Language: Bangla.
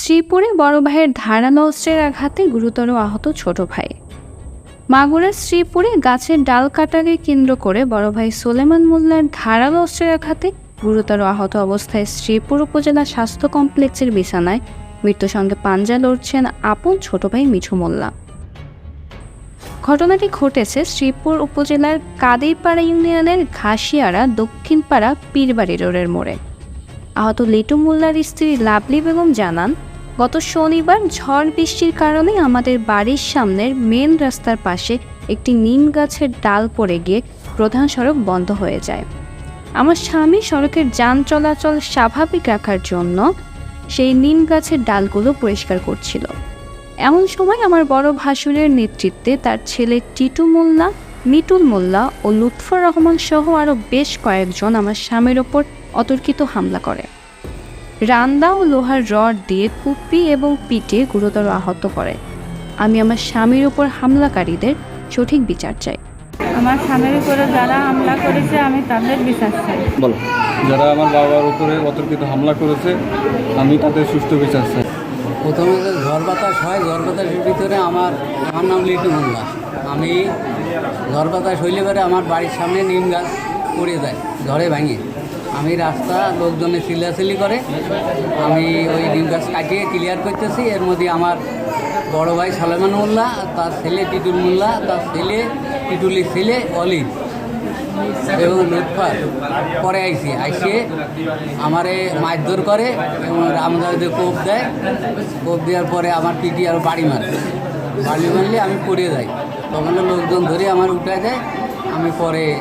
শ্রীপুরে বড় ভাইয়ের ধারালো অস্ত্রের আঘাতে গুরুতর আহত ছোট ভাই। মাগুরার শ্রীপুরে গাছের ডাল কাটাকে কেন্দ্র করে বড় ভাই সোলেমান মোল্লার ধারালো অস্ত্রের আঘাতে গুরুতর আহত অবস্থায় শ্রীপুর উপজেলা স্বাস্থ্য কমপ্লেক্সের বিছানায় মৃত্যুর সঙ্গে পাঞ্জা লড়ছেন আপন ছোট ভাই মিঠু মোল্লা। ঘটনাটি ঘটেছে শ্রীপুর উপজেলার কাদেরপাড়া ইউনিয়নের ঘাসিয়ারা দক্ষিণপাড়া পীরবাড়ি রোডের মোড়ে। আহত লিটু মোল্লার স্ত্রী লাভলি বেগম জানান গত শনিবার ঝড় বৃষ্টির কারণে আমাদের বাড়ির সামনের মেন রাস্তার পাশে একটি নিম গাছের ডাল পড়ে গিয়ে প্রধান সড়ক বন্ধ হয়ে যায়। আমার স্বামী সড়কের যান চলাচল স্বাভাবিক রাখার জন্য সেই নিম গাছের ডালগুলো পরিষ্কার করছিল। এমন সময় আমার বড় ভাসুরের নেতৃত্বে তার ছেলে টিটু মোল্লা, মিটুল মোল্লা ও লুৎফর রহমান সহ আরও বেশ কয়েকজন আমার স্বামীর ওপর অতর্কিত হামলা করে। রান্দা ও লোহার রড দিয়ে কুপি এবং পিটে গুরুতর আহত করে। আমি আমার স্বামীর ওপর হামলাকারীদের সঠিক বিচার চাই। আমার স্বামীর উপরে যারা হামলা করেছে আমি তাদের বিচার চাই। বলো। যারা আমার বাবার উপরে অতর্কিত হামলা করেছে আমি তাদের সুস্থ বিচার চাই। প্রথমে যে ঝড় বাতাস হয় ঝড় বাতাসের ভিতরে আমার আমার নাম লিটু মোল্লা আমি ঝড় বাতাস হইলে পরে আমার বাড়ির সামনে নিম গাছ পড়ে যায় ঝড়ে ভাঙে। আমি রাস্তা, লোকজনে চিল্লাচিল্লি করে। আমি ওই নিম গাছ কাটিয়ে ক্লিয়ার করতেছি। এর মধ্যে আমার বড় ভাই সালেমান মোল্লা তার ছেলে টিটুল মোল্লা তার ছেলে টিটুলির ছেলে অলিদ এবং লুৎফার। পরে আইসি। আইসে আমারে মারধর করে এবং রামদাদের কোপ দেয়। কোপ দেওয়ার পরে আমার পিটি আর বাড়ি মারে। বাড়ি মারলে আমি পড়ে যাই। তখন লোকজন ধরে আমার উঠে দেয়। আমি পরে